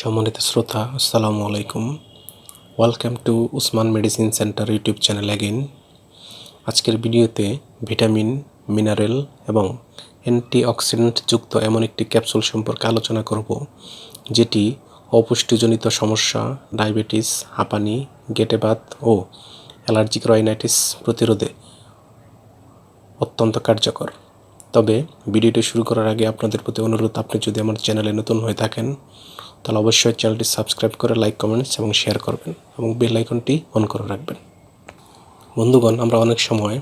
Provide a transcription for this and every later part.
সম্মানিত শ্রোতা, আসসালামু আলাইকুম। Welcome to Usman medicine centre YouTube channel again আজকের ভিডিওতে ভিটামিন মিনারেল এবং অ্যান্টিঅক্সিডেন্ট যুক্ত এমন একটি ক্যাপসুল সম্পর্কে আলোচনা করব, যেটি অপুষ্টিজনিত সমস্যা, ডায়াবেটিস, হাঁপানি, গেটেবাত ও অ্যালার্জিক রাইনাইটিস প্রতিরোধে অত্যন্ত কার্যকর। তবে ভিডিওটি শুরু করার আগে আপনাদের প্রতি অনুরোধ, আপনি যদি আমার চ্যানেলে নতুন হয়ে থাকেন তাহলে অবশ্যই চ্যানেলটি সাবস্ক্রাইব করে লাইক, কমেন্টস এবং শেয়ার করবেন এবং বেল আইকনটি অন করে রাখবেন। বন্ধুগণ, আমরা অনেক সময়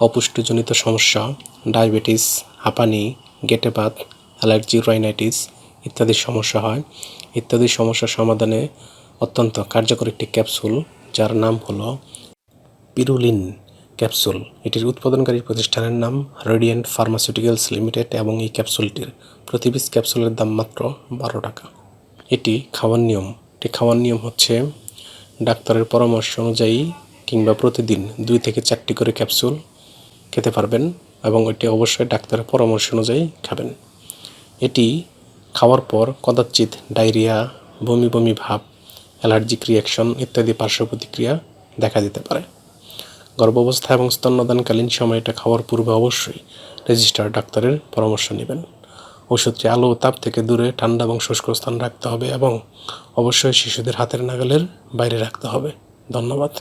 অপুষ্টিজনিত সমস্যা, ডায়াবেটিস, হাঁপানি, গেটে গেটেবাত অ্যালার্জি, রাইনাইটিস ইত্যাদি সমস্যা হয়। ইত্যাদি সমস্যার সমাধানে অত্যন্ত কার্যকর একটি ক্যাপসুল, যার নাম হলো পিরুলিন ক্যাপসুল। এটির উৎপাদনকারী প্রতিষ্ঠানের নাম রেডিয়েন্ট ফার্মাসিউটিক্যালস লিমিটেড এবং এই ক্যাপসুলটির প্রতি পিস ক্যাপসুলের দাম মাত্র বারো টাকা। এটি খাওয়ার নিয়ম। এটি খাওয়ার নিয়ম হচ্ছে ডাক্তারের পরামর্শ অনুযায়ী কিংবা প্রতিদিন দুই থেকে চারটি করে ক্যাপসুল খেতে পারবেন এবং এটি অবশ্যই ডাক্তারের পরামর্শ অনুযায়ী খাবেন। এটি খাওয়ার পর কদাচিৎ ডায়রিয়া, বমি বমি ভাব, অ্যালার্জিক রিয়াকশন ইত্যাদি পার্শ্ব প্রতিক্রিয়া দেখা দিতে পারে। গর্ভাবস্থা এবং স্তন্যদানকালীন সময় এটা খাওয়ার পূর্বে অবশ্যই রেজিস্টার ডাক্তারের পরামর্শ নেবেন। ওষুধটি আলো ও তাপ থেকে দূরে ঠান্ডা এবং শুষ্ক স্থান রাখতে হবে এবং অবশ্যই শিশুদের হাতের নাগালের বাইরে রাখতে হবে। ধন্যবাদ।